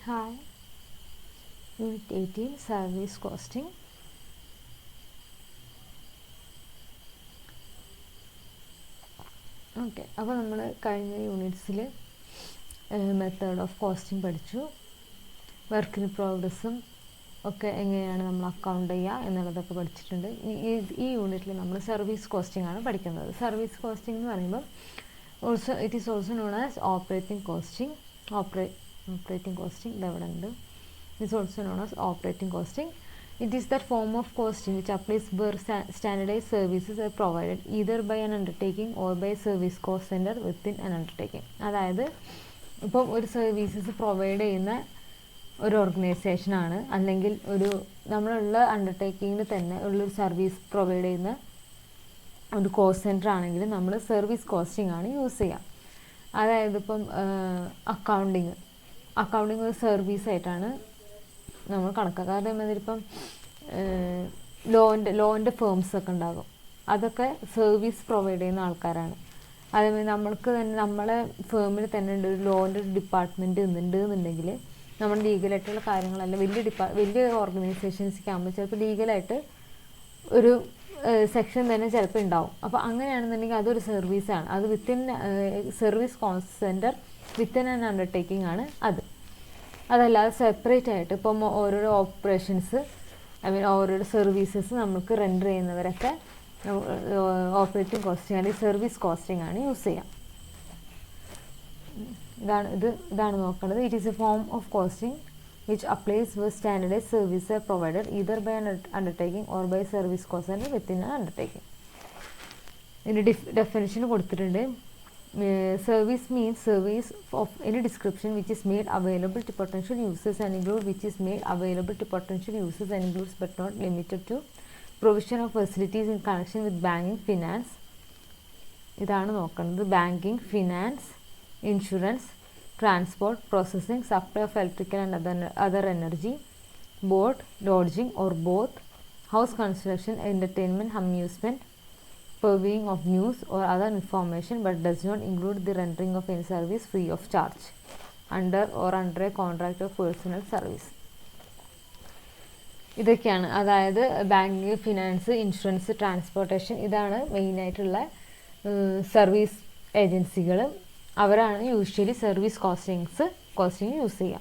Hi. Unit 18 Service Costing. Okay അപ്പോൾ നമ്മൾ കഴിഞ്ഞ യൂണിറ്റ്സിൽ മെത്തേഡ് ഓഫ് കോസ്റ്റിംഗ് പഠിച്ചു വർക്കിന് പ്രോഗ്രസ്സും ഒക്കെ എങ്ങനെയാണ് നമ്മൾ അക്കൗണ്ട് ചെയ്യുക എന്നുള്ളതൊക്കെ പഠിച്ചിട്ടുണ്ട് ഈ യൂണിറ്റിൽ നമ്മൾ സർവീസ് കോസ്റ്റിംഗ് ആണ് പഠിക്കുന്നത് സർവീസ് കോസ്റ്റിംഗ് എന്ന് പറയുമ്പോൾ also it is also known as operating costing opera operating costing ഇതവിടെ ഉണ്ട്. Is also known as operating costing it is that form of costing which applies where standardize services are provided either by an undertaking or by service cost centre within an undertaking അതായത് ഇപ്പം ഒരു services provide ചെയ്യുന്ന ഒരു ഓർഗനൈസേഷനാണ് അല്ലെങ്കിൽ ഒരു നമ്മളുള്ള അണ്ടർടേക്കിങ്ങിന് തന്നെ ഉള്ളൊരു service provide ചെയ്യുന്ന ഒരു കോസ്റ്റ് സെന്റർ ആണെങ്കിൽ നമ്മൾ സർവീസ് കോസ്റ്റിംഗ് ആണ് യൂസ് ചെയ്യുക അതായത് ഇപ്പം അക്കൗണ്ടിങ് അക്കൗണ്ടിങ് ഒരു സർവീസ് ആയിട്ടാണ് നമ്മൾ കണക്കാക്കുക ഇപ്പം ലോന്റെ ലോന്റെ ഫേംസ് ഒക്കെ ഉണ്ടാകും. അതൊക്കെ സർവീസ് പ്രൊവൈഡ് ചെയ്യുന്ന ആൾക്കാരാണ്. അതേമാതിരി നമ്മൾക്ക് തന്നെ നമ്മളെ ഫേമിൽ തന്നെ ഉണ്ട് ഒരു ലോന്റെ ഒരു ഡിപ്പാർട്ട്മെന്റ് ഉണ്ട് എന്നുണ്ടെങ്കിൽ നമ്മൾ ലീഗലായിട്ടുള്ള കാര്യങ്ങളല്ല വലിയ ഡിപ്പാ വലിയ ഓർഗനൈസേഷൻസൊക്കെ ആകുമ്പോൾ ചിലപ്പോൾ ലീഗലായിട്ട് ഒരു സെക്ഷൻ തന്നെ ചിലപ്പോൾ ഉണ്ടാവും. അപ്പോൾ അങ്ങനെയാണെന്നുണ്ടെങ്കിൽ അതൊരു സർവീസാണ് അത് വിത്തിൻ സർവീസ് കോൺസെന്റർ സെന്റർ വിത്തിൻ ആൻ അണ്ടർടേക്കിംഗ് ആണ് അത്. അതല്ലാതെ സെപ്പറേറ്റ് ആയിട്ട് ഇപ്പം ഓരോരോ ഓപ്പറേഷൻസ് ഐ മീൻ ഓരോരോ സർവീസസ് നമുക്ക് റെൻഡർ ചെയ്യുന്നവരൊക്കെ ഓപ്പറേറ്റിംഗ് കോസ്റ്റിംഗ് അല്ലെങ്കിൽ സർവീസ് കോസ്റ്റിംഗ് ആണ് യൂസ് ചെയ്യാം. ഇതാണ് ഇത് ഇതാണ് നോക്കേണ്ടത് it is a form of costing which applies with standardize service provided either by undertaking or by service cost and within undertaking ഇതിന്റെ ഡിഫ് ഡെഫിനേഷൻ കൊടുത്തിട്ടുണ്ട്. Service means service of any description which is made available to potential users and include which is made available to potential users and includes but not limited to provision of facilities in connection with banking finance ഇതാണ് നോക്കുന്നത് banking finance insurance transport processing supply of electrical and other other energy boat lodging or both house construction entertainment amusement purveying of news or other information but does not include the rendering of any service free of charge under or under a contract of personal service ഇതൊക്കെയാണ് അതായത് banking finance insurance transportation ഇതാണ് മെയിനായിട്ടുള്ള service ഏജൻസികൾ അവരാണ് usually service costings costing use ചെയ്യുക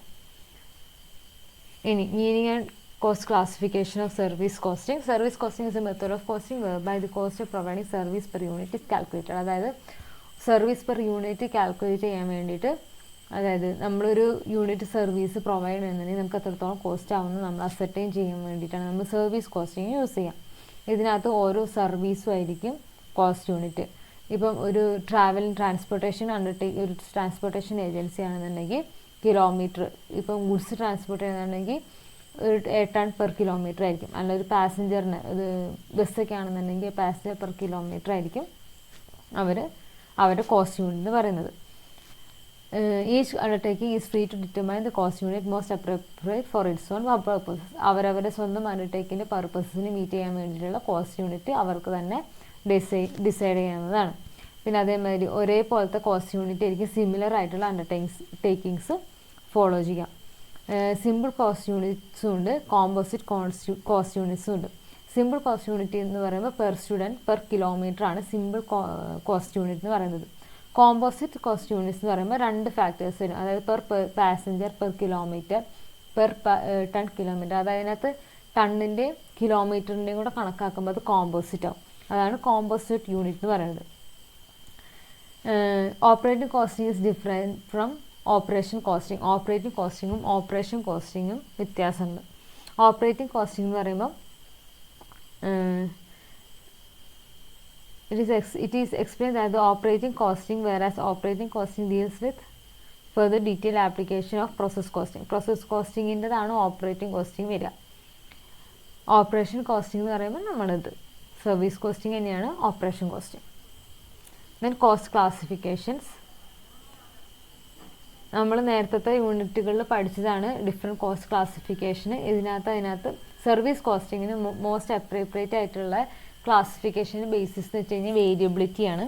ഇനി meaning and cost classification of service costing. Service costing is a method of costing whereby the cost of providing service per unit is calculated. അതായത് service per unit calculate ചെയ്യാൻ വേണ്ടിയിട്ട് അതായത് നമ്മളൊരു unit service provide ചെയ്യുന്നുണ്ടെങ്കിൽ നമുക്ക് എത്രത്തോളം cost ആവുന്നു നമ്മൾ അസർട്ടൈൻ ചെയ്യാൻ വേണ്ടിയിട്ടാണ് നമ്മൾ സർവീസ് കോസ്റ്റിംഗ് യൂസ് ചെയ്യാം ഇതിനകത്ത് ഓരോ സർവീസും ആയിരിക്കും കോസ്റ്റ് യൂണിറ്റ് ഇപ്പം ഒരു ട്രാവൽ ട്രാൻസ്പോർട്ടേഷൻ അണ്ടർടേക്ക് ഒരു ട്രാൻസ്പോർട്ടേഷൻ ഏജൻസി ആണെന്നുണ്ടെങ്കിൽ കിലോമീറ്റർ ഇപ്പം ഗുഡ്സ് ട്രാൻസ്പോർട്ട് ചെയ്യുന്നുണ്ടെങ്കിൽ ഒരു ടൺ പെർ കിലോമീറ്റർ ആയിരിക്കും. അല്ല ഒരു പാസഞ്ചറിന് ഇത് ബസ്സൊക്കെ ആണെന്നുണ്ടെങ്കിൽ പാസഞ്ചർ പെർ കിലോമീറ്റർ ആയിരിക്കും അവർ അവരുടെ കോസ്റ്റ് യൂണിറ്റ് എന്ന് പറയുന്നത്. Each undertaking is free to determine the cost unit most appropriate for its own purposes അവരവരുടെ സ്വന്തം അണ്ടർടേക്കിന്റെ പർപ്പസിന് മീറ്റ് ചെയ്യാൻ വേണ്ടിയിട്ടുള്ള കോസ്റ്റ് യൂണിറ്റ് അവർക്ക് തന്നെ ഡിസൈ ഡിസൈഡ് ചെയ്യാവുന്നതാണ്. പിന്നെ അതേമാതിരി ഒരേപോലത്തെ കോസ്റ്റ് യൂണിറ്റ് ആയിരിക്കും സിമിലർ ആയിട്ടുള്ള അണ്ടർടേക്കിങ്സ് ടേക്കിങ്സ് ഫോളോ ചെയ്യാം സിമ്പിൾ കോസ്റ്റ് യൂണിറ്റ്സും ഉണ്ട് കോമ്പോസിറ്റ് കോസ്റ്റ് കോസ്റ്റ് യൂണിറ്റ്സും ഉണ്ട്. സിമ്പിൾ കോസ്റ്റ് യൂണിറ്റ് എന്ന് പറയുമ്പോൾ പെർ സ്റ്റുഡന്റ് പെർ കിലോമീറ്റർ ആണ് സിമ്പിൾ കോസ്റ്റ് യൂണിറ്റ് എന്ന് പറയുന്നത്. കോമ്പോസിറ്റ് കോസ്റ്റ് യൂണിറ്റ്സ് എന്ന് പറയുമ്പോൾ രണ്ട് ഫാക്ടേഴ്സ് വരും. അതായത് per passenger per kilometre per ton kilometre അതായത് അതിനകത്ത് ടണ്ണിന്റെയും കിലോമീറ്ററിന്റെയും കൂടെ കണക്കാക്കുമ്പോൾ അത് കോമ്പോസിറ്റ് ആവും. അതാണ് കോമ്പോസിറ്റ് യൂണിറ്റ് എന്ന് പറയുന്നത്. Operating cost is different from operation costing operating കോസ്റ്റിങ്ങും operation കോസ്റ്റിങ്ങും വ്യത്യാസമുണ്ട്. ഓപ്പറേറ്റിംഗ് കോസ്റ്റിംഗ് എന്ന് പറയുമ്പോൾ it is ex it is explain that the operating costing where as operating costing deals with further detail application of process costing process കോസ്റ്റിങ്ങിന്റെതാണ് operating costing വരിക. Operation costing എന്ന് പറയുമ്പോൾ നമ്മളിത്. Service costing തന്നെയാണ് operation costing then cost classifications നമ്മൾ നേരത്തെ യൂണിറ്റുകളിൽ പഠിച്ചതാണ് different cost ക്ലാസിഫിക്കേഷന് ഇതിനകത്ത് അതിനകത്ത് സർവീസ് കോസ്റ്റിങ്ങിന് മോസ്റ്റ് അപ്രോപ്രിയേറ്റ് ആയിട്ടുള്ള ക്ലാസിഫിക്കേഷൻ ബേസിസ് എന്ന് വെച്ച് കഴിഞ്ഞാൽ വേരിയബിലിറ്റിയാണ്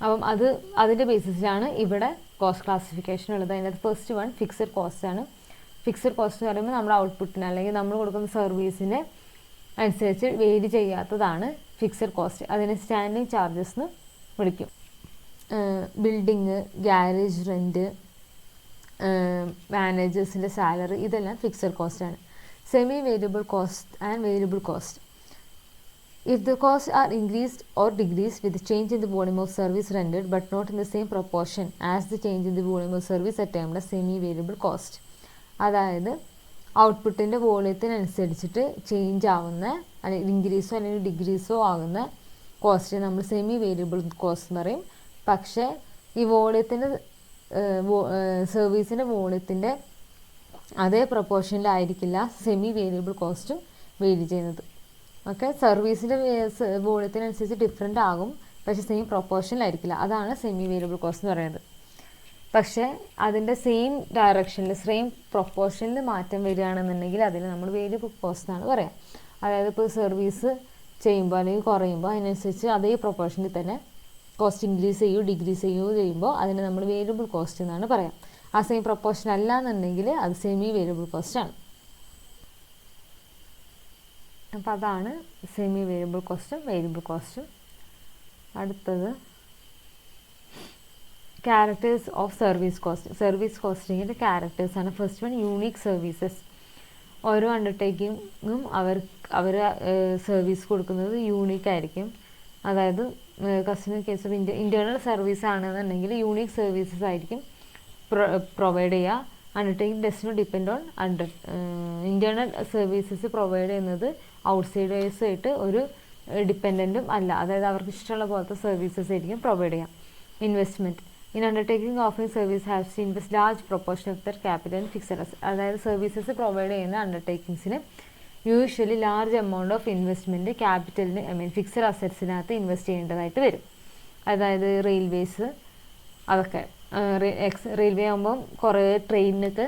അപ്പം അത് അതിന്റെ ബേസിസിലാണ് ഇവിടെ കോസ്റ്റ് ക്ലാസിഫിക്കേഷൻ ഉള്ളത്. അതിനകത്ത് ഫസ്റ്റ് വൺ ഫിക്സഡ് കോസ്റ്റ് ആണ്. ഫിക്സഡ് കോസ്റ്റ് എന്ന് പറയുമ്പോൾ നമ്മുടെ ഔട്ട്പുട്ടിന് അല്ലെങ്കിൽ നമ്മൾ കൊടുക്കുന്ന സർവീസിന് അനുസരിച്ച് വേരി ചെയ്യാത്തതാണ് ഫിക്സഡ് കോസ്റ്റ് അതിനെ സ്റ്റാൻഡിങ് ചാർജസ് എന്ന് വിളിക്കും. ബിൽഡിങ് ഗ്യാരേജ് റെന്റ് മാനേജേഴ്സിന്റെ സാലറി ഇതെല്ലാം ഫിക്സഡ് കോസ്റ്റ് ആണ്. Semi variable cost and variable cost if the cost are increased or decreased with change in the volume of service rendered but not in the same proportion as the change in the volume of service attained semi variable cost അതായത് ഔട്ട്പുട്ടിന്റെ വോളിയത്തിനനുസരിച്ചിട്ട് change ആവുന്ന അല്ലെങ്കിൽ ഇൻക്രീസോ അല്ലെങ്കിൽ ഡിഗ്രീസോ ആകുന്ന cost നമ്മൾ semi variable cost എന്ന് പറയും. പക്ഷേ ഈ വോളിയത്തിന്റെ സർവീസിന്റെ വോളിയത്തിന്റെ അതേ പ്രൊപ്പോർഷനിലായിരിക്കില്ല സെമി വേരിയബിൾ കോസ്റ്റും വേരി ചെയ്യുന്നത്. ഓക്കെ സർവീസിന്റെ വോളിയത്തിനനുസരിച്ച് ഡിഫറെന്റ് ആകും. പക്ഷേ സെയിം പ്രൊപ്പോർഷനിലായിരിക്കില്ല അതാണ് സെമി വേരിയബിൾ കോസ്റ്റ് എന്ന് പറയുന്നത്. പക്ഷേ അതിന്റെ സെയിം ഡയറക്ഷനിൽ സെയിം പ്രൊപ്പോർഷനിൽ മാറ്റം വരികയാണെന്നുണ്ടെങ്കിൽ അതിന് നമ്മൾ വേരിയബിൾ കോസ്റ്റ് എന്നാണ് പറയാം. അതായത് ഇപ്പോൾ സർവീസ് ചെയ്യുമ്പോൾ അല്ലെങ്കിൽ കുറയുമ്പോൾ അതിനനുസരിച്ച് അതേ പ്രൊപ്പോർഷനിൽ തന്നെ കോസ്റ്റ് ഇൻക്രീസ് ചെയ്യൂ ഡിക്രീസ് ചെയ്യുകയോ ചെയ്യുമ്പോൾ അതിന് നമ്മൾ വേരിയബിൾ കോസ്റ്റ് എന്നാണ് പറയാം. ആ സെയിം പ്രൊപ്പോർഷൻ അല്ല എന്നുണ്ടെങ്കിൽ അത് സെമി വേരിയബിൾ കോസ്റ്റ് ആണ്. അപ്പം അതാണ് സെമി വേരിയബിൾ കോസ്റ്റും വേരിയബിൾ കോസ്റ്റും അടുത്തത് characters of service cost service കോസ്റ്റിങ്ങിന്റെ ക്യാരക്ടേഴ്സാണ് ഫസ്റ്റ് വൺ യൂണീക്ക് സർവീസസ് ഓരോ അണ്ടർടേക്കിങ്ങും അവർ അവർ സർവീസ് കൊടുക്കുന്നത് യൂണീക്ക് ആയിരിക്കും. അതായത് കസ്റ്റമർ കേസ് ഓഫ് ഇന്റ ഇന്റേർണൽ സർവീസ് ആണെന്നുണ്ടെങ്കിൽ യൂണിക് സർവീസസ് ആയിരിക്കും പ്രൊവൈഡ് ചെയ്യുക. Undertaking does not depend on under internal services provide ചെയ്യുന്നത് ഔട്ട്സൈഡേഴ്സായിട്ട് ഒരു ഡിപ്പെൻഡന്റും അല്ല. അതായത് അവർക്ക് ഇഷ്ടമുള്ള പോലത്തെ സർവീസസ് ആയിരിക്കും പ്രൊവൈഡ് ചെയ്യാം investment in undertaking offering service have to invest large proportion of their capital fixed അതായത് സർവീസസ് പ്രൊവൈഡ് ചെയ്യുന്ന അണ്ടർടേക്കിങ്സിന് usually large amount of investment ക്യാപിറ്റലിന് I mean fixed അസറ്റ്സിനകത്ത് ഇൻവെസ്റ്റ് ചെയ്യേണ്ടതായിട്ട് വരും. അതായത് റെയിൽവേസ് അതൊക്കെ. എക്സ് റെയിൽവേ ആകുമ്പം കുറേ ട്രെയിനിനൊക്കെ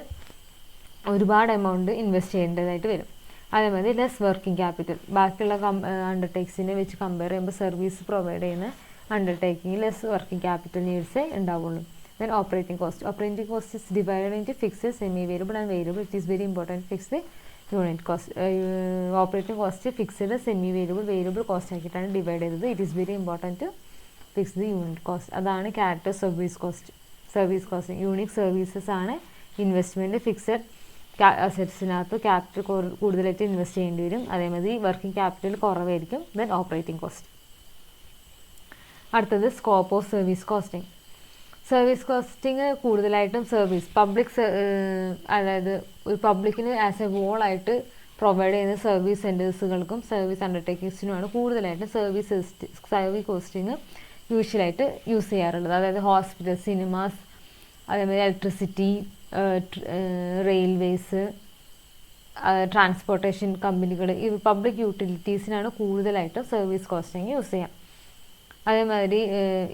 ഒരുപാട് എമൗണ്ട് ഇൻവെസ്റ്റ് ചെയ്യേണ്ടതായിട്ട് വരും. അതേമാതിരി ലെസ് വർക്കിംഗ് ക്യാപിറ്റൽ ബാക്കിയുള്ള കം അണ്ടർടേക്സിനെ വെച്ച് കമ്പയർ ചെയ്യുമ്പോൾ സർവീസ് പ്രൊവൈഡ് ചെയ്യുന്ന അണ്ടർടേക്കിംഗ് ലെസ് വർക്കിംഗ് ക്യാപിറ്റൽ നീഡ്സേ ഉണ്ടാവുള്ളൂ. Then operating cost operating cost is divided into fix semi variable and variable it is very important fix unit cost operating cost fixed semi variable variable cost ആക്കിയിട്ടാണ് divide ചെയ്തത്. It is very important fix the unit cost അതാണ് character service cost service cost unique services ആണ് investment fixed അസറ്റ്സിനകത്ത് capital കൂടുതലായിട്ട് invest ചെയ്യേണ്ടി വരും. അതേമാതിരി working capital കുറവായിരിക്കും ദെൻ ഓപ്പറേറ്റിംഗ് കോസ്റ്റ് അടുത്തത് scope of service costing service costing കൂടുതലായിട്ടും സർവീസ് പബ്ലിക് അതായത് ഒരു പബ്ലിക്കിന് ആസ് എ ഹോൾ ആയിട്ട് പ്രൊവൈഡ് ചെയ്യുന്ന സർവീസ് സെന്റേഴ്സുകൾക്കും സർവീസ് അണ്ടർടേക്കിങ്സിനുമാണ് കൂടുതലായിട്ട് സർവീസ് സർവീസ് കോസ്റ്റിംഗ് യൂഷ്വലായിട്ട് യൂസ് ചെയ്യാറുള്ളത്. അതായത് ഹോസ്പിറ്റൽ സിനിമാസ് അതേമാതിരി ഇലക്ട്രിസിറ്റി റെയിൽവേസ് ട്രാൻസ്പോർട്ടേഷൻ കമ്പനികൾ ഈ പബ്ലിക് യൂട്ടിലിറ്റീസിനാണ് കൂടുതലായിട്ടും സർവീസ് കോസ്റ്റിംഗ് യൂസ് ചെയ്യാം. അതേമാതിരി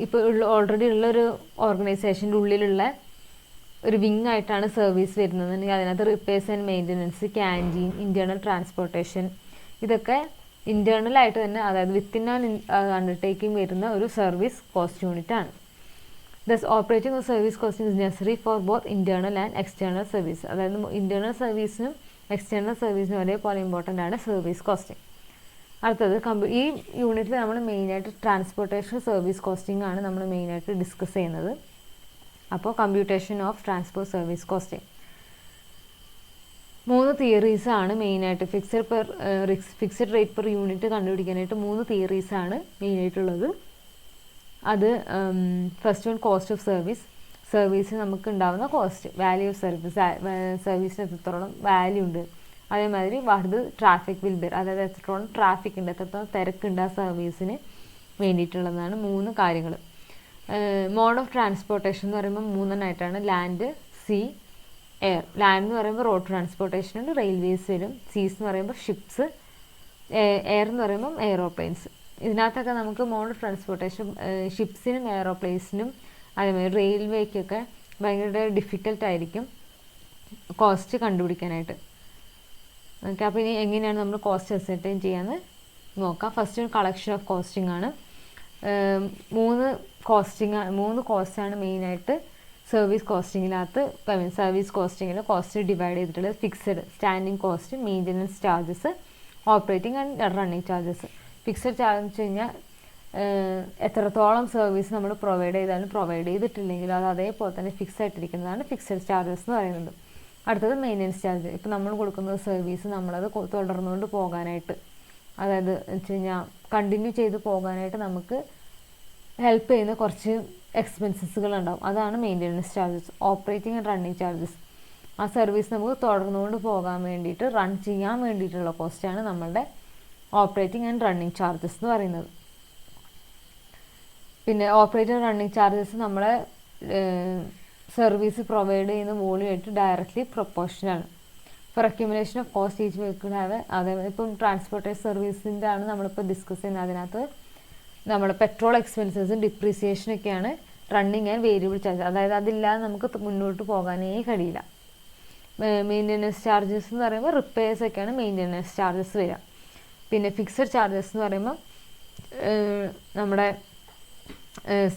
ഇപ്പോൾ ഉള്ള ഓൾറെഡി ഉള്ള ഒരു ഓർഗനൈസേഷന്റെ ഉള്ളിലുള്ള ഒരു വിങ് ആയിട്ടാണ് സർവീസ് വരുന്നതെന്നുണ്ടെങ്കിൽ അതിനകത്ത് repairs and maintenance canteen internal transportation ഇതൊക്കെ ഇന്റേർണൽ ആയിട്ട് തന്നെ അതായത് വിത്തിൻ ആൻ അണ്ടർടേക്കിംഗ് വരുന്ന ഒരു സർവീസ് കോസ്റ്റ് യൂണിറ്റ് ആണ്. Thus operating service cost is necessary for both internal and external service അതായത് ഇന്റേർണൽ സർവീസിനും എക്സ്റ്റേണൽ സർവീസിനും ഒരേപോലെ ഇമ്പോർട്ടന്റ് ആണ് സർവീസ് കോസ്റ്റിംഗ് അടുത്തത് കമ്പ ഈ യൂണിറ്റിൽ നമ്മൾ മെയിനായിട്ട് ട്രാൻസ്പോർട്ടേഷൻ സർവീസ് കോസ്റ്റിംഗ് ആണ് നമ്മൾ മെയിനായിട്ട് ഡിസ്കസ് ചെയ്യുന്നത്. അപ്പോൾ computation of transport service costing മൂന്ന് തിയറീസ് ആണ് മെയിനായിട്ട് ഫിക്സഡ് പെർ റിക്സ് ഫിക്സഡ് റേറ്റ് പെർ യൂണിറ്റ് കണ്ടുപിടിക്കാനായിട്ട് മൂന്ന് തിയറീസ് ആണ് മെയിനായിട്ടുള്ളത് അത് first one cost of service സർവീസിന് നമുക്ക് ഉണ്ടാകുന്ന കോസ്റ്റ് വാല്യൂ ഓഫ് സർവീസ് സർവീസിന് എത്രത്തോളം വാല്യൂ ഉണ്ട്? അതേമാതിരി വാട്ട് ട്രാഫിക് വിൽ ബെർ അതായത് എത്രത്തോളം ട്രാഫിക് ഉണ്ട് എത്രത്തോളം തിരക്കുണ്ട് ആ സർവീസിന് വേണ്ടിയിട്ടുള്ളതാണ് മൂന്ന് കാര്യങ്ങൾ. മോഡ് ഓഫ് ട്രാൻസ്പോർട്ടേഷൻ എന്ന് പറയുമ്പോൾ മൂന്നെണ്ണമായിട്ടാണ് ലാൻഡ് സീ എയർ ലാൻഡ് എന്ന് പറയുമ്പോൾ റോഡ് ട്രാൻസ്പോർട്ടേഷൻ ഉണ്ട്. റെയിൽവേസ് വരും. സീസ് എന്ന് പറയുമ്പോൾ ഷിപ്സ് എയർ എന്ന് പറയുമ്പോൾ എയറോപ്ലെയിൻസ് ഇതിനകത്തൊക്കെ നമുക്ക് മോഡ് ഓഫ് ട്രാൻസ്പോർട്ടേഷൻ ഷിപ്സിനും എയറോപ്ലെയിൻസിനും അതേമാതിരി റെയിൽവേക്കൊക്കെ ഭയങ്കര ഡിഫിക്കൽട്ടായിരിക്കും കോസ്റ്റ് കണ്ടുപിടിക്കാനായിട്ട്. ഓക്കെ അപ്പോൾ ഇനി എങ്ങനെയാണ് നമ്മൾ കോസ്റ്റ് അസർട്ടൈൻ ചെയ്യാന്ന് നോക്കാം. ഫസ്റ്റ് ഒരു കളക്ഷൻ ഓഫ് കോസ്റ്റിംഗ് ആണ്. മൂന്ന് കോസ്റ്റിംഗ് മൂന്ന് കോസ്റ്റാണ് മെയിനായിട്ട് സർവീസ് കോസ്റ്റിങ്ങിനകത്ത് സർവീസ് കോസ്റ്റിങ്ങിൽ കോസ്റ്റ് ഡിവൈഡ് ചെയ്തിട്ടുള്ളത് fixed standing cost maintenance charges operating and running charges fixed charge വെച്ച് കഴിഞ്ഞാൽ എത്രത്തോളം സർവീസ് നമ്മൾ പ്രൊവൈഡ് ചെയ്താലും പ്രൊവൈഡ് ചെയ്തിട്ടില്ലെങ്കിലും അത് അതേപോലെ തന്നെ ഫിക്സ് ആയിട്ടിരിക്കുന്നതാണ് ഫിക്സഡ് ചാർജസ് എന്ന് പറയുന്നത്. അടുത്തത് മെയിന്റനൻസ് ചാർജ് ഇപ്പോൾ നമ്മൾ കൊടുക്കുന്ന സർവീസ് നമ്മളത് തുടർന്നുകൊണ്ട് പോകാനായിട്ട്. അതായത് വെച്ച് കഴിഞ്ഞാൽ കണ്ടിന്യൂ ചെയ്ത് പോകാനായിട്ട് നമുക്ക് ഹെൽപ്പ് ചെയ്യുന്ന കുറച്ച് എക്സ്പെൻസസുകൾ ഉണ്ടാവും അതാണ് maintenance charges operating and running charges ആ സർവീസ് നമുക്ക് തുടർന്നുകൊണ്ട് പോകാൻ വേണ്ടിയിട്ട് റൺ ചെയ്യാൻ വേണ്ടിയിട്ടുള്ള കോസ്റ്റാണ് നമ്മളുടെ ഓപ്പറേറ്റിംഗ് ആൻഡ് റണ്ണിങ് ചാർജസ് എന്ന് പറയുന്നത്. പിന്നെ ഓപ്പറേറ്റിംഗ് റണ്ണിങ് ചാർജസ് നമ്മളെ സർവീസ് പ്രൊവൈഡ് ചെയ്യുന്ന വോളിയായിട്ട് directly പ്രൊപ്പോർഷനാണ് for accumulation of cost each vehicle have അതേപോലെ ഇപ്പം ട്രാൻസ്പോർട്ടേഷൻ സർവീസിന്റെ ആണ് നമ്മളിപ്പോൾ ഡിസ്കസ് ചെയ്യുന്നത്. അതിനകത്ത് നമ്മുടെ പെട്രോൾ എക്സ്പെൻസസും ഡിപ്രീസിയേഷനൊക്കെയാണ് റണ്ണിങ് ആൻഡ് വേരിയബിൾ ചാർജ് അതായത് അതില്ലാതെ നമുക്ക് മുന്നോട്ട് പോകാനേ കഴിയില്ല. മെയിന്റനൻസ് ചാർജസ് എന്ന് പറയുമ്പോൾ റിപ്പയേഴ്സ് ഒക്കെയാണ് മെയിന്റനൻസ് ചാർജസ് വരിക. പിന്നെ ഫിക്സഡ് ചാർജസ് എന്ന് പറയുമ്പോൾ നമ്മുടെ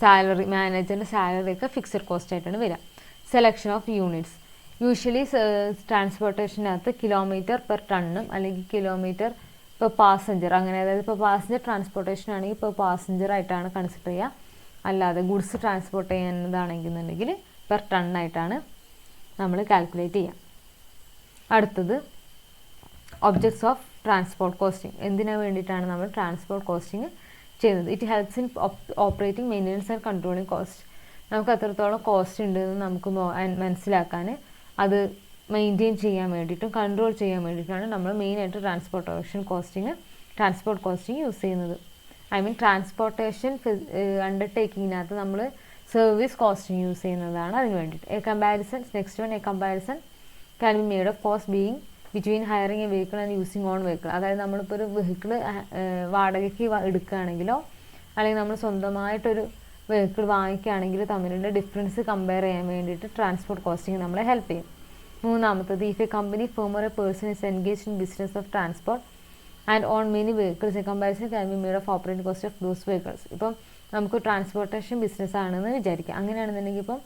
സാലറി മാനേജറിന്റെ സാലറി ഒക്കെ ഫിക്സഡ് കോസ്റ്റ് ആയിട്ടാണ് വരിക. സെലക്ഷൻ ഓഫ് യൂണിറ്റ്സ് യൂഷ്വലി ട്രാൻസ്പോർട്ടേഷനകത്ത് കിലോമീറ്റർ പെർ ടണ്ണും അല്ലെങ്കിൽ കിലോമീറ്റർ പെർ പാസഞ്ചർ അങ്ങനെ അതായത് ഇപ്പോൾ പാസഞ്ചർ ട്രാൻസ്പോർട്ടേഷൻ ആണെങ്കിൽ ഇപ്പോൾ പാസഞ്ചർ ആയിട്ടാണ് കൺസിഡർ ചെയ്യുക. അല്ലാതെ ഗുഡ്സ് ട്രാൻസ്പോർട്ട് ചെയ്യുന്നതാണെന്നുണ്ടെങ്കിൽ പെർ ടണ്ണായിട്ടാണ് നമ്മൾ കാൽക്കുലേറ്റ് ചെയ്യുക. അടുത്തത് ഒബ്ജക്ട്സ് ഓഫ് ട്രാൻസ്പോർട്ട് കോസ്റ്റിംഗ് എന്തിനു വേണ്ടിയിട്ടാണ് നമ്മൾ ട്രാൻസ്പോർട്ട് കോസ്റ്റിംഗ് ചെയ്യുന്നത്. It helps in operating maintenance and controlling cost നമുക്ക് അത്രത്തോളം കോസ്റ്റ് ഉണ്ട് എന്ന് നമുക്ക് മനസ്സിലാക്കാൻ അത് മെയിന്റെയിൻ ചെയ്യാൻ വേണ്ടിയിട്ടും കൺട്രോൾ ചെയ്യാൻ വേണ്ടിയിട്ടാണ് നമ്മൾ മെയിനായിട്ട് transportation costing transport costing use ചെയ്യുന്നത്. ഐ മീൻ ട്രാൻസ്പോർട്ടേഷൻ അണ്ടർടേക്കിങ്ങിനകത്ത് നമ്മൾ സർവീസ് കോസ്റ്റിംഗ് യൂസ് ചെയ്യുന്നതാണ് അതിന് വേണ്ടിയിട്ട്. A comparison next one a comparison can be made of cost being between hiring a vehicle and using own vehicle അതായത് നമ്മളിപ്പോൾ ഒരു vehicle വാടകയ്ക്ക് എടുക്കുകയാണെങ്കിലോ അല്ലെങ്കിൽ നമ്മൾ സ്വന്തമായിട്ടൊരു വെഹിക്കിൾ വാങ്ങിക്കുകയാണെങ്കിൽ തമ്മിലുള്ള ഡിഫറൻസ് കമ്പയർ ചെയ്യാൻ വേണ്ടിയിട്ട് ട്രാൻസ്പോർട്ട് കോസ്റ്റിങ് നമ്മളെ ഹെൽപ്പ് ചെയ്യും. മൂന്നാമത്തത് if a company firm or a person is engage in business of transport and own many vehicles a comparison can be made of operating cost of those vehicles ഇപ്പം നമുക്ക് transportation business ആണെന്ന് വിചാരിക്കാം. അങ്ങനെയാണെന്നുണ്ടെങ്കിൽ ഇപ്പം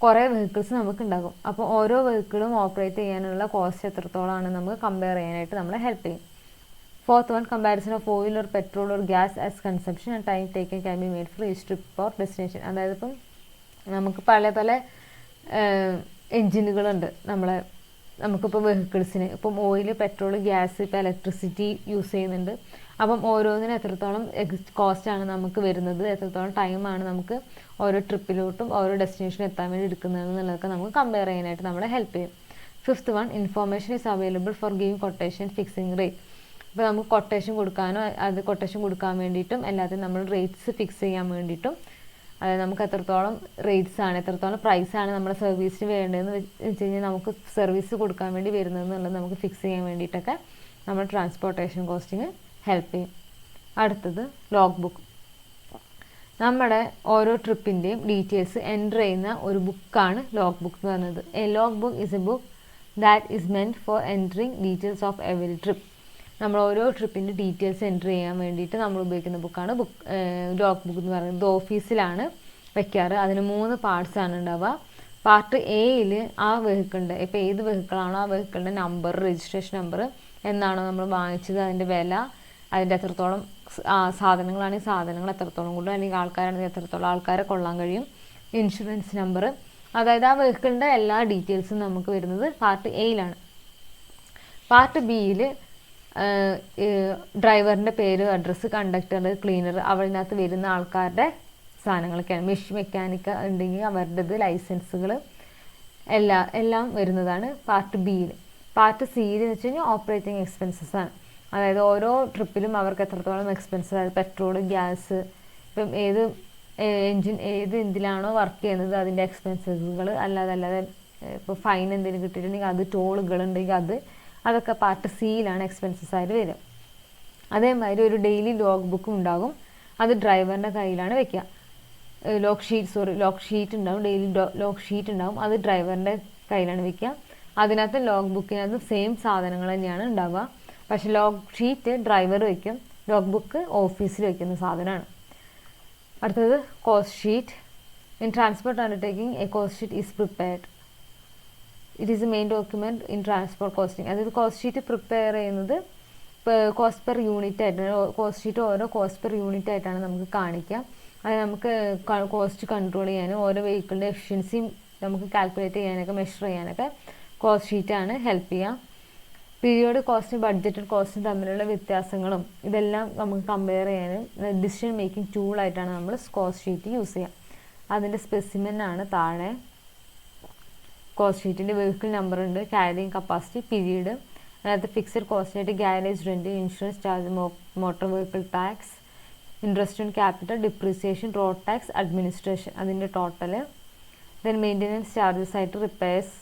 കുറേ vehicles നമുക്ക് ഉണ്ടാകും അപ്പോൾ ഓരോ വെഹിക്കിളും ഓപ്പറേറ്റ് ചെയ്യാനുള്ള കോസ്റ്റ് എത്രത്തോളമാണ് നമുക്ക് കമ്പയർ ചെയ്യാനായിട്ട് നമ്മളെ ഹെൽപ്പ് ചെയ്യും. Fourth one comparison of oil or petrol or gas as consumption and time taken can be made for each trip or destination അതായത് ഇപ്പം നമുക്ക് പല പല എൻജിനുകളുണ്ട് നമ്മളെ നമുക്കിപ്പോൾ വെഹിക്കിൾസിന് ഇപ്പം ഓയിൽ പെട്രോൾ ഗ്യാസ് ഇപ്പോൾ ഇലക്ട്രിസിറ്റി യൂസ് ചെയ്യുന്നുണ്ട്. അപ്പം ഓരോന്നിനും എത്രത്തോളം കോസ്റ്റാണ് നമുക്ക് വരുന്നത് എത്രത്തോളം ടൈമാണ് നമുക്ക് ഓരോ ട്രിപ്പിലോട്ടും ഓരോ ഡെസ്റ്റിനേഷനും എത്താൻ വേണ്ടി എടുക്കുന്നത് എന്നുള്ളതൊക്കെ നമുക്ക് കമ്പയർ ചെയ്യാനായിട്ട് നമ്മളെ ഹെൽപ്പ് ചെയ്യും. Fifth one information is available for giving quotation fixing rate ഇപ്പോൾ നമുക്ക് കൊട്ടേഷൻ കൊടുക്കാനോ അത് കൊട്ടേഷൻ കൊടുക്കാൻ വേണ്ടിയിട്ടും എല്ലാത്തിനും നമ്മൾ റേറ്റ്സ് ഫിക്സ് ചെയ്യാൻ വേണ്ടിയിട്ടും അതായത് നമുക്ക് എത്രത്തോളം റേറ്റ്സ് ആണ് എത്രത്തോളം പ്രൈസ് ആണ് നമ്മുടെ സർവീസിന് വേണ്ടതെന്ന് വെച്ച് കഴിഞ്ഞാൽ നമുക്ക് സർവീസ് കൊടുക്കാൻ വേണ്ടി വരുന്നതെന്നുള്ളത് നമുക്ക് ഫിക്സ് ചെയ്യാൻ വേണ്ടിയിട്ടൊക്കെ നമ്മൾ ട്രാൻസ്പോർട്ടേഷൻ കോസ്റ്റിങ് ഹെൽപ്പ് ചെയ്യും. അടുത്തത് ലോഗ് ബുക്ക് നമ്മുടെ ഓരോ ട്രിപ്പിന്റെയും ഡീറ്റെയിൽസ് എന്റർ ചെയ്യുന്ന ഒരു ബുക്കാണ് ലോഗ് ബുക്ക് എന്ന് പറയുന്നത്. A log book is a book that is meant for entering details of every trip നമ്മൾ ഓരോ ട്രിപ്പിന്റെ ഡീറ്റെയിൽസ് എന്റർ ചെയ്യാൻ വേണ്ടിയിട്ട് നമ്മൾ ഉപയോഗിക്കുന്ന ബുക്കാണ് ബുക്ക് ലോഗ് ബുക്ക് എന്ന് പറയുന്നത്. ഓഫീസിലാണ് വെക്കാറ്. അതിന് മൂന്ന് പാർട്സ് ആണ് ഉണ്ടാവുക. പാർട്ട് എയിൽ ആ വെഹിക്കിളിന്റെ ഇപ്പോൾ ഏത് വെഹിക്കിളാണോ ആ വെഹിക്കിളിന്റെ നമ്പർ രജിസ്ട്രേഷൻ നമ്പർ എന്നാണോ നമ്മൾ വാങ്ങിച്ചത് അതിന്റെ വില അതിന്റെ എത്രത്തോളം സാധനങ്ങളാണെങ്കിൽ സാധനങ്ങൾ എത്രത്തോളം കൂടും അല്ലെങ്കിൽ ആൾക്കാരാണെങ്കിൽ എത്രത്തോളം ആൾക്കാരെ കൊള്ളാൻ കഴിയും ഇൻഷുറൻസ് നമ്പർ അതായത് ആ വെഹിക്കിളിന്റെ എല്ലാ ഡീറ്റെയിൽസും നമുക്ക് വരുന്നത് പാർട്ട് എയിലാണ് പാർട്ട് ബിയിൽ ഡ്രൈവറിന്റെ പേര് അഡ്രസ്സ് കണ്ടക്ടർ ക്ലീനർ അവളിനകത്ത് വരുന്ന ആൾക്കാരുടെ സാധനങ്ങളൊക്കെയാണ്. മെഷ് മെക്കാനിക്ക ഉണ്ടെങ്കിൽ അവരുടേത് ലൈസൻസുകൾ എല്ലാ എല്ലാം വരുന്നതാണ് പാർട്ട് ബിയിൽ പാർട്ട് സിയിൽ എന്ന് വെച്ച് കഴിഞ്ഞാൽ ഓപ്പറേറ്റിംഗ് എക്സ്പെൻസസ് ആണ്. അതായത് ഓരോ ട്രിപ്പിലും അവർക്ക് എത്രത്തോളം എക്സ്പെൻസസ് അതായത് പെട്രോൾ ഗ്യാസ് ഇപ്പം ഏത് എൻജിൻ ഏത് എന്തിലാണോ വർക്ക് ചെയ്യുന്നത് അതിന്റെ എക്സ്പെൻസസുകൾ അല്ലാതെ അല്ലാതെ ഇപ്പോൾ ഫൈൻ എന്തെങ്കിലും കിട്ടിയിട്ടുണ്ടെങ്കിൽ അത് ടോളുകൾ ഉണ്ടെങ്കിൽ അത് അതൊക്കെ പാർട്ട് സിയിലാണ് എക്സ്പെൻസസ് ആയിട്ട് വരിക. അതേമാതിരി ഒരു ഡെയിലി ലോഗ് ബുക്കും ഉണ്ടാകും. അത് ഡ്രൈവറിന്റെ കയ്യിലാണ് വെക്കുക. Log sheet sorry log sheet ഉണ്ടാവും ഡെയിലി ലോക്ക് ഷീറ്റ് ഉണ്ടാവും അത് ഡ്രൈവറിന്റെ കയ്യിലാണ് വെക്കുക. അതിനകത്ത് ലോഗ് ബുക്കിനകത്ത് സെയിം സാധനങ്ങൾ തന്നെയാണ് ഉണ്ടാവുക. പക്ഷെ ലോഗ് ഷീറ്റ് ഡ്രൈവർ വയ്ക്കും ലോഗ് ബുക്ക് ഓഫീസിൽ വയ്ക്കുന്ന സാധനമാണ്. അടുത്തത് cost sheet in transport undertaking a cost sheet is prepared it is a main document in transport costing അതായത് കോസ്റ്റ് ഷീറ്റ് പ്രിപ്പയർ ചെയ്യുന്നത് കോസ്റ്റ് പെർ യൂണിറ്റ് ആയിട്ട് കോസ്റ്റ് ഷീറ്റ് ഓരോ cost per unit ആയിട്ടാണ് നമുക്ക് കാണിക്കുക. അത് നമുക്ക് കോസ്റ്റ് കൺട്രോൾ ചെയ്യാനും ഓരോ വെഹിക്കിളിന്റെ എഫിഷ്യൻസിയും നമുക്ക് കാൽക്കുലേറ്റ് ചെയ്യാനൊക്കെ മെഷർ ചെയ്യാനൊക്കെ കോസ്റ്റ് ഷീറ്റാണ് ഹെൽപ്പ് ചെയ്യുക. പീരിയോഡ് കോസ്റ്റും ബഡ്ജറ്റഡ് കോസ്റ്റും തമ്മിലുള്ള വ്യത്യാസങ്ങളും ഇതെല്ലാം നമുക്ക് കമ്പയർ ചെയ്യാനും ഡിസിഷൻ മേക്കിംഗ് ടൂളായിട്ടാണ് നമ്മൾ കോസ്റ്റ് ഷീറ്റ് യൂസ് ചെയ്യുക. അതിന്റെ സ്പെസിമെൻ ആണ് താഴെ. കോസ്റ്റ് ഷീറ്റിന്റെ വെഹിക്കിൾ നമ്പർ ഉണ്ട് ക്യാരിങ് കപ്പാസിറ്റി പീരീഡ് അതായത് ഫിക്സഡ് കോസ്റ്റ് ആയിട്ട് garage rent insurance charge motor vehicle tax interest on capital depreciation road tax administration അതിന്റെ ടോട്ടൽ ദെൻ മെയിന്റെനൻസ് ചാർജസ് ആയിട്ട് repairs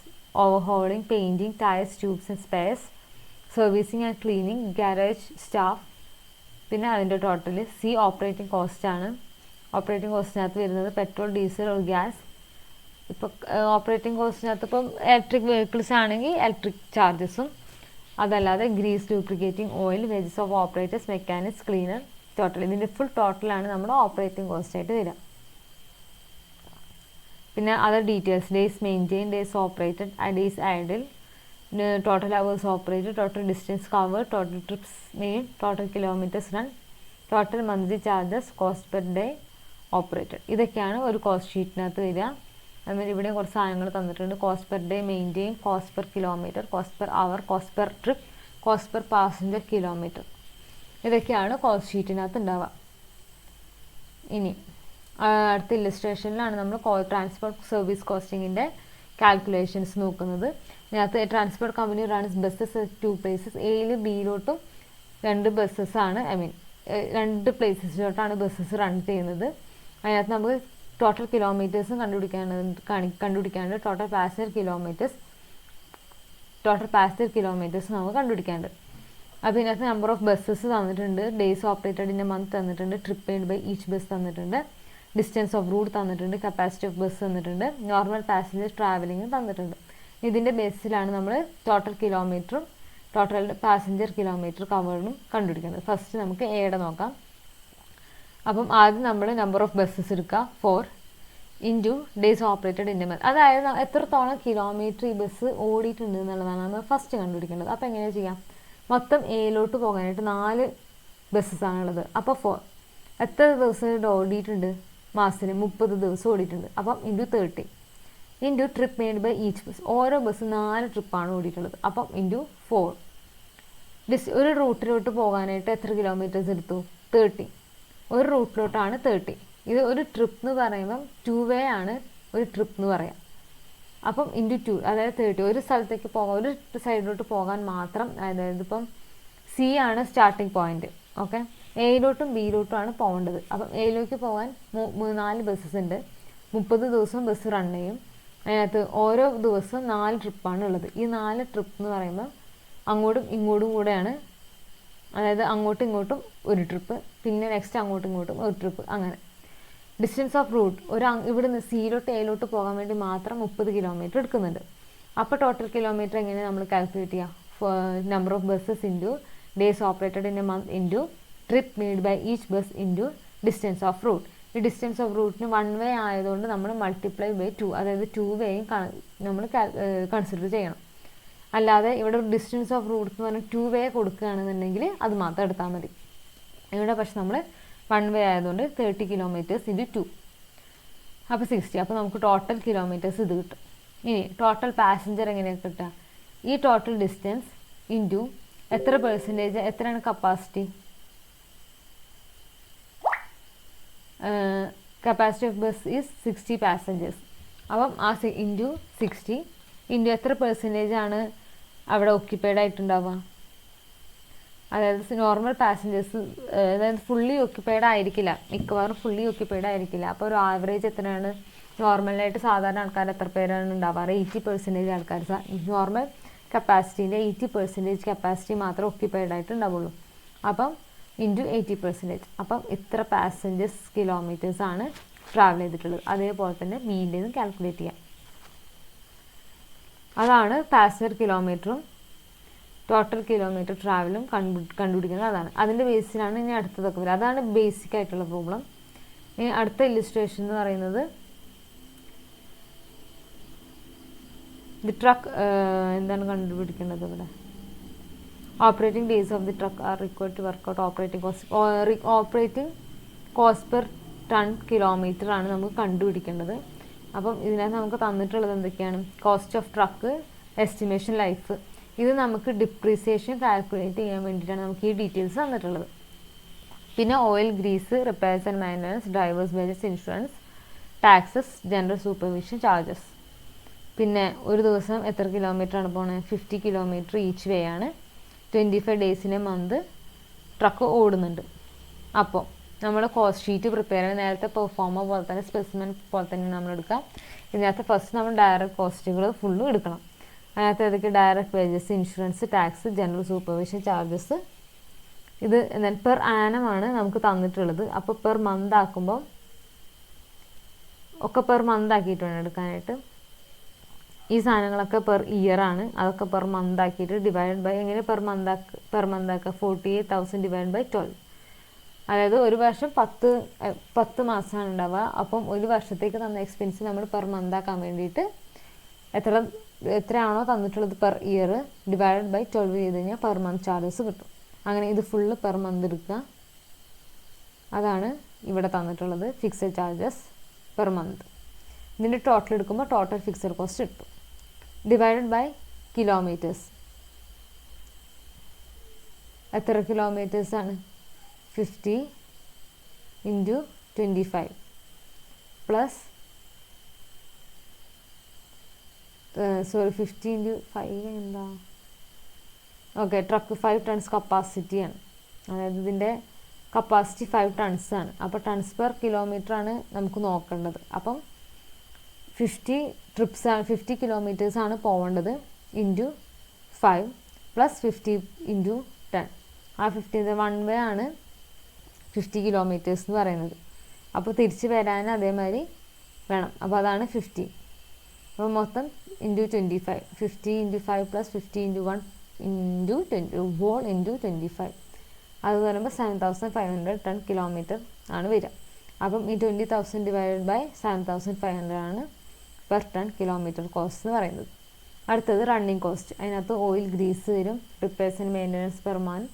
overhauling painting tyres tubes and spares servicing and cleaning garage staff പിന്നെ അതിന്റെ total C operating cost ആണ്. Operating കോസ്റ്റിനകത്ത് വരുന്നത് petrol diesel or gas ഇപ്പോൾ operating കോസ്റ്റിനകത്ത് ഇപ്പം ഇലക്ട്രിക് വെഹിക്കിൾസ് ആണെങ്കിൽ ഇലക്ട്രിക് ചാർജസും അതല്ലാതെ grease duplicating oil wages of operators mechanics cleaner total ഇതിന്റെ ഫുൾ ടോട്ടലാണ് നമ്മുടെ ഓപ്പറേറ്റിംഗ് കോസ്റ്റ് ആയിട്ട് വരിക. പിന്നെ other details days maintain days operated days idle total hours operated total distance cover total trips main total kilometres run total monthly charges cost per day operated ഇതൊക്കെയാണ് ഒരു cost ഷീറ്റിനകത്ത് വരിക. അതുമാതിരി ഇവിടെ കുറച്ച് സാധനങ്ങൾ തന്നിട്ടുണ്ട്. Cost per day maintain cost per kilometre cost per hour cost per trip cost per passenger kilometre ഇതൊക്കെയാണ് cost ഷീറ്റിനകത്ത് ഉണ്ടാവുക. ഇനി അടുത്ത ഇല്ലസ്ട്രേഷനിലാണ് നമ്മൾ ട്രാൻസ്പോർട്ട് സർവീസ് കോസ്റ്റിങ്ങിന്റെ കാൽക്കുലേഷൻസ് നോക്കുന്നത്. ഇതിനകത്ത് transport company runs buses to places എയിൽ ബിയിലോട്ടും രണ്ട് ബസ്സസ് ആണ് ഐ മീൻ രണ്ട് പ്ലേസസിലോട്ടാണ് ബസ്സസ് റൺ ചെയ്യുന്നത്. അതിനകത്ത് നമുക്ക് ടോട്ടൽ കിലോമീറ്റേഴ്സും കണ്ടുപിടിക്കാൻ കണ്ടുപിടിക്കാണ്ട് total passenger kilometres total passenger kilometres നമുക്ക് കണ്ടുപിടിക്കാണ്ട് അപ്പോൾ ഇതിനകത്ത് നമ്പർ ഓഫ് ബസ്സസ് തന്നിട്ടുണ്ട്. ഡേയ്സ് എ മന്ത് തന്നിട്ടുണ്ട്. Trip paid by each bus തന്നിട്ടുണ്ട്. ഡിസ്റ്റൻസ് ഓഫ് റൂട്ട് തന്നിട്ടുണ്ട്. കപ്പാസിറ്റി ഓഫ് ബസ് തന്നിട്ടുണ്ട്. നോർമൽ പാസഞ്ചർ ട്രാവലിംഗ് തന്നിട്ടുണ്ട്. ഇതിന്റെ ബേസിലാണ് നമ്മൾ ടോട്ടൽ കിലോമീറ്ററും ടോട്ടൽ പാസഞ്ചർ കിലോമീറ്റർ കവറിനും കണ്ടുപിടിക്കുന്നത്. ഫസ്റ്റ് നമുക്ക് എയുടെ നോക്കാം. അപ്പം ആദ്യം നമ്മൾ നമ്പർ ഓഫ് ബസ്സസ് എടുക്കുക four into days operated in month അതായത് എത്രത്തോളം കിലോമീറ്റർ ഈ ബസ് ഓടിയിട്ടുണ്ട് എന്നുള്ളതാണ് നമ്മൾ ഫസ്റ്റ് കണ്ടുപിടിക്കേണ്ടത്. അപ്പോൾ എങ്ങനെയാണ് ചെയ്യാം? മൊത്തം എയിലോട്ട് പോകാനായിട്ട് നാല് ബസ്സസ് ആണുള്ളത് അപ്പോൾ ഫോർ എത്ര ദിവസം ഓടിയിട്ടുണ്ട്? മാസത്തിന് മുപ്പത് ദിവസം ഓടിയിട്ടുണ്ട്. അപ്പം into thirty into trip made by each bus ഓരോ ബസ് നാല് ട്രിപ്പാണ് ഓടിയിട്ടുള്ളത്. അപ്പം ഇന്റു ഫോർ ഡിസ് ഒരു റൂട്ടിലോട്ട് പോകാനായിട്ട് എത്ര കിലോമീറ്റേഴ്സ് എടുത്തു? തേർട്ടി ഒരു റൂട്ടിലോട്ടാണ് തേർട്ടി. ഇത് ഒരു ട്രിപ്പ് എന്ന് പറയുമ്പം ടു വേ ആണ് ഒരു ട്രിപ്പ് എന്ന് പറയാം. അപ്പം ഇന്റു ടു അതായത് തേർട്ടി ഒരു സ്ഥലത്തേക്ക് പോകാൻ ഒരു സൈഡിലോട്ട് പോകാൻ മാത്രം അതായത് ഇപ്പം സി ആണ് സ്റ്റാർട്ടിങ് പോയിന്റ് ഓക്കെ എയിലോട്ടും ബിയിലോട്ടും ആണ് പോകേണ്ടത്. അപ്പം എയിലേക്ക് പോകാൻ നാല് ബസ്സസ് ഉണ്ട്. മുപ്പത് ദിവസം ബസ് റൺ ചെയ്യും. അതിനകത്ത് ഓരോ ദിവസവും നാല് ട്രിപ്പാണ് ഉള്ളത്. ഈ നാല് ട്രിപ്പ് എന്ന് പറയുമ്പോൾ അങ്ങോട്ടും ഇങ്ങോട്ടും കൂടെയാണ് അതായത് അങ്ങോട്ടും ഇങ്ങോട്ടും ഒരു ട്രിപ്പ് പിന്നെ നെക്സ്റ്റ് അങ്ങോട്ടും ഇങ്ങോട്ടും ഒരു ട്രിപ്പ് അങ്ങനെ. ഡിസ്റ്റൻസ് ഓഫ് റൂട്ട് ഒരു ഇവിടുന്ന് സിയിലോട്ട് എയിലോട്ട് പോകാൻ വേണ്ടി മാത്രം മുപ്പത് കിലോമീറ്റർ എടുക്കുന്നുണ്ട്. അപ്പോൾ ടോട്ടൽ കിലോമീറ്റർ എങ്ങനെ നമ്മൾ കാൽക്കുലേറ്റ് ചെയ്യാം? Number of buses into days operated in a month into trip made by each bus into distance of route ഈ ഡിസ്റ്റൻസ് ഓഫ് റൂട്ടിന് വൺ വേ ആയതുകൊണ്ട് നമ്മൾ മൾട്ടിപ്ലൈ ബൈ ടു അതായത് ടു വേയും നമ്മൾ കൺസിഡർ ചെയ്യണം. അല്ലാതെ ഇവിടെ ഡിസ്റ്റൻസ് ഓഫ് റൂട്ട്സ് എന്ന് പറഞ്ഞാൽ ടു വേ കൊടുക്കുകയാണെന്നുണ്ടെങ്കിൽ അത് മാത്രം എടുത്താൽ മതി. ഇവിടെ പക്ഷെ നമ്മൾ വൺ വേ ആയതുകൊണ്ട് തേർട്ടി കിലോമീറ്റേഴ്സ് ഇന്റു ടു അപ്പോൾ സിക്സ്റ്റി അപ്പോൾ നമുക്ക് ടോട്ടൽ കിലോമീറ്റേഴ്സ് ഇത് കിട്ടും. ഇനി ടോട്ടൽ പാസഞ്ചർ എങ്ങനെയാണ് കിട്ടുക? ഈ ടോട്ടൽ ഡിസ്റ്റൻസ് ഇന്റു എത്ര പെർസെന്റേജ് എത്രയാണ് capacity capacity of bus is sixty passengers അപ്പം ആ ഇന്റു സിക്സ്റ്റി ഇന്റു എത്ര പെർസെന്റേജ് ആണ് അവിടെ ഒക്യുപ്പൈഡ് ആയിട്ടുണ്ടാവുക? അതായത് നോർമൽ പാസഞ്ചേഴ്സ് അതായത് ഫുള്ളി ഒക്യുപ്പൈഡ് ആയിരിക്കില്ല. മിക്കവാറും ഫുള്ളി ഒക്യുപ്പൈഡ് ആയിരിക്കില്ല. അപ്പോൾ ഒരു ആവറേജ് എത്രയാണ്? നോർമലായിട്ട് സാധാരണ ആൾക്കാർ എത്ര പേരാണ് ഉണ്ടാവാറ് എയ്റ്റി പെർസെന്റേജ് ആൾക്കാർ നോർമൽ കപ്പാസിറ്റീന്റെ എയ്റ്റി പെർസെന്റേജ് കപ്പാസിറ്റി മാത്രം ഒക്യുപ്പൈഡ് ആയിട്ട് ഉണ്ടാവുള്ളൂ. അപ്പം ഇന്റു എയ്റ്റി പെർസെന്റേജ് അപ്പം ഇത്ര പാസഞ്ചേഴ്സ് കിലോമീറ്റേഴ്സ് ആണ് ട്രാവൽ ചെയ്തിട്ടുള്ളത്? അതേപോലെ തന്നെ മീന്റെ കാൽക്കുലേറ്റ് ചെയ്യാം. അതാണ് പാസഞ്ചർ കിലോമീറ്ററും ടോട്ടൽ കിലോമീറ്റർ ട്രാവലും കണ്ടു കണ്ടുപിടിക്കുന്നത്. അതാണ്. അതിന്റെ ബേസിലാണ് ഇനി അടുത്തതൊക്കെ വരിക അതാണ് ബേസിക് ആയിട്ടുള്ള പ്രോബ്ലം ഇനി അടുത്ത ഇല്ലുസ്ട്രേഷൻ എന്ന് പറയുന്നത് ദി ട്രക്ക് എന്താണ് കണ്ടുപിടിക്കേണ്ടത് ഇവിടെ? Operating days of the truck are required to work out operating cost operating cost per ton kilometre ആണ് നമുക്ക് കണ്ടുപിടിക്കേണ്ടത്. അപ്പം ഇതിനകത്ത് നമുക്ക് തന്നിട്ടുള്ളത് എന്തൊക്കെയാണ്? Cost of truck estimation life ഇത് നമുക്ക് ഡിപ്രീസിയേഷൻ കാൽക്കുലേറ്റ് ചെയ്യാൻ വേണ്ടിയിട്ടാണ് നമുക്ക് ഈ ഡീറ്റെയിൽസ് തന്നിട്ടുള്ളത്. പിന്നെ oil grease repairs and maintenance drivers wages insurance taxes general supervision charges പിന്നെ ഒരു ദിവസം എത്ര കിലോമീറ്റർ ആണ് പോണത് ഫിഫ്റ്റി കിലോമീറ്റർ ഈച്ച് വേ ആണ്. ട്വന്റി ഫൈവ് ഡേയ്സിന് മന്ത് ട്രക്ക് ഓടുന്നുണ്ട്. അപ്പോൾ നമ്മൾ കോസ്റ്റ് ഷീറ്റ് പ്രിപ്പയർ ചെയ്യാൻ നേരത്തെ പെർഫോമർ പോലെ തന്നെ സ്പെസിമെൻ പോലെ തന്നെ നമ്മൾ എടുക്കാം ഇതിനകത്ത് ഫസ്റ്റ് നമ്മൾ ഡയറക്റ്റ് കോസ്റ്റുകൾ ഫുള്ളും എടുക്കണം. അതിനകത്ത് ഏതൊക്കെ direct wages insurance tax general supervision charges ഇത് എന്നാൽ പെർ ആനമാണ് നമുക്ക് തന്നിട്ടുള്ളത്. അപ്പോൾ പെർ മന്ത് ആക്കുമ്പോൾ ഒക്കെ പെർ മന്ത് ആക്കിയിട്ട് വേണം എടുക്കാനായിട്ട്. ഈ സാധനങ്ങളൊക്കെ പെർ ഇയർ ആണ്. അതൊക്കെ പെർ മന്ത് ആക്കിയിട്ട് ഡിവൈഡ് ബൈ എങ്ങനെ പെർ മന്ത് ആക്കുക പെർ മന്ത് ആക്കുക? Forty eight thousand divide by twelve അതായത് ഒരു വർഷം പത്ത് പത്ത് മാസമാണ് ഉണ്ടാവുക. അപ്പം ഒരു വർഷത്തേക്ക് തന്ന എക്സ്പെൻസ് നമ്മൾ പെർ മന്ത് ആക്കാൻ വേണ്ടിയിട്ട് എത്ര എത്രയാണോ തന്നിട്ടുള്ളത് per year divided by twelve ചെയ്ത് കഴിഞ്ഞാൽ പെർ മന്ത് ചാർജസ് കിട്ടും. അങ്ങനെ ഇത് ഫുള്ള് പെർ മന്ത് എടുക്കുക. അതാണ് ഇവിടെ തന്നിട്ടുള്ളത് ഫിക്സഡ് ചാർജസ് പെർ മന്ത് ഇതിന്റെ ടോട്ടൽ എടുക്കുമ്പോൾ ടോട്ടൽ ഫിക്സഡ് കോസ്റ്റ് കിട്ടും. ഡിവൈഡഡ് ബൈ കിലോമീറ്റേഴ്സ് എത്ര കിലോമീറ്റേഴ്സ് ആണ്? Fifty into twenty five plus sorry fifty into five എന്താ? ഓക്കെ ട്രക്ക് ഫൈവ് ടൺസ് കപ്പാസിറ്റിയാണ്. അതായത് ഇതിന്റെ കപ്പാസിറ്റി ഫൈവ് ടൺസ് ആണ്. അപ്പോൾ ടൺസ് പെർ കിലോമീറ്റർ ആണ് നമുക്ക് നോക്കേണ്ടത്. അപ്പം ഫിഫ്റ്റി ട്രിപ്സ് ആണ് ഫിഫ്റ്റി കിലോമീറ്റേഴ്സ് ആണ് പോവേണ്ടത് into five plus fifty into ten. ആ ഫിഫ്റ്റി വൺ വേ ആണ് ഫിഫ്റ്റി കിലോമീറ്റേഴ്സ് എന്ന് പറയുന്നത്. അപ്പോൾ തിരിച്ച് വരാൻ അതേമാതിരി വേണം. അപ്പോൾ അതാണ് ഫിഫ്റ്റി അപ്പോൾ മൊത്തം into twenty five fifty into five plus fifty into one into twenty whole into twenty five അത് പറയുമ്പോൾ seven thousand five hundred ten kilometre ആണ് വരിക. അപ്പം ഈ twenty thousand divided by seven thousand five hundred ആണ് per ton kilometre cost എന്ന് പറയുന്നത്. അടുത്തത് റണ്ണിങ് കോസ്റ്റ് അതിനകത്ത് ഓയിൽ ഗ്രീസ് വരും. Repairs and maintenance per month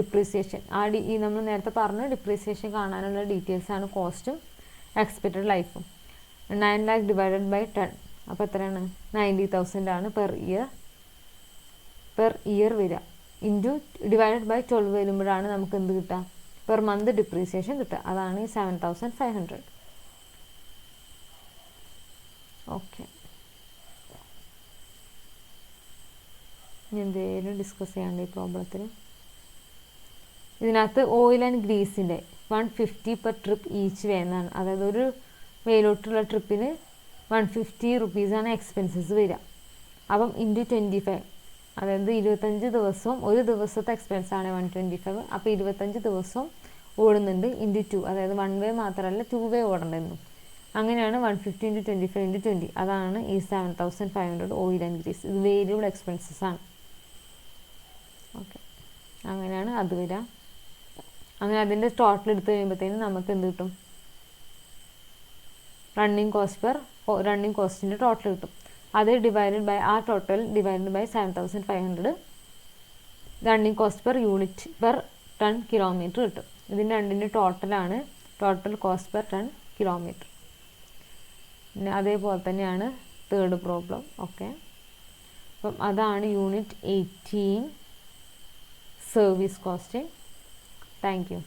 depreciation ആ ഡി ഈ നമ്മൾ നേരത്തെ പറഞ്ഞു ഡിപ്രീസിയേഷൻ കാണാനുള്ള ഡീറ്റെയിൽസ് ആണ് കോസ്റ്റും എക്സ്പെക്റ്റഡ് ലൈഫും nine lakh divided by ten അപ്പോൾ എത്രയാണ്? നയന്റി തൗസൻഡ് ആണ് പെർ ഇയർ പെർ ഇയർ വരിക. ഇന്റു ഡിവൈഡഡ് ബൈ ട്വൽവ് വരുമ്പോഴാണ് നമുക്ക് എന്ത് കിട്ടുക? പെർ മന്ത് ഡിപ്രീസിയേഷൻ കിട്ടുക. അതാണ് ഈ seven thousand five hundred okay ഇനി ഡിസ്കസ് ചെയ്യാണ്ട് ഈ പ്രോബ്ലത്തിൽ ഇതിനകത്ത് oil and ഗ്രീസിന്റെ one fifty per trip each way എന്നാണ്. അതായത് ഒരു വേയിലോട്ടുള്ള ട്രിപ്പിന് വൺ ഫിഫ്റ്റി റുപ്പീസാണ് എക്സ്പെൻസസ് വരിക. അപ്പം ഇന്റു ട്വന്റി ഫൈവ് അതായത് ഇരുപത്തഞ്ച് ദിവസവും ഒരു ദിവസത്തെ എക്സ്പെൻസ് ആണ് വൺ ട്വന്റി ഫൈവ് അപ്പോൾ ഇരുപത്തഞ്ച് ദിവസവും ഓടുന്നുണ്ട് ഇന്റു ടു അതായത് വൺ വേ മാത്രമല്ല ടു വേ ഓടേണ്ടിരുന്നു അങ്ങനെയാണ് one fifty into twenty five into twenty അതാണ് ഈ seven thousand five hundred oil and grease ഇത് വേരിയബിൾ എക്സ്പെൻസസ് ആണ്. ഓക്കെ അങ്ങനെയാണ് അത് വരിക. അങ്ങനെ അതിന്റെ ടോട്ടൽ എടുത്തു കഴിയുമ്പോഴത്തേനും നമുക്ക് എന്ത് കിട്ടും? റണ്ണിങ് കോസ്റ്റ് പെർ റണ്ണിങ് കോസ്റ്റിന്റെ ടോട്ടൽ കിട്ടും. അത് ഡിവൈഡഡ് ബൈ ആ total divided by seven thousand five hundred running cost per unit per ton kilometre കിട്ടും. ഇതിന്റെ രണ്ടിന്റെ ടോട്ടലാണ് total cost per ton kilometre പിന്നെ അതേപോലെ തന്നെയാണ് തേർഡ് പ്രോബ്ലം ഓക്കെ അപ്പം അതാണ് unit eighteen service costing Thank you.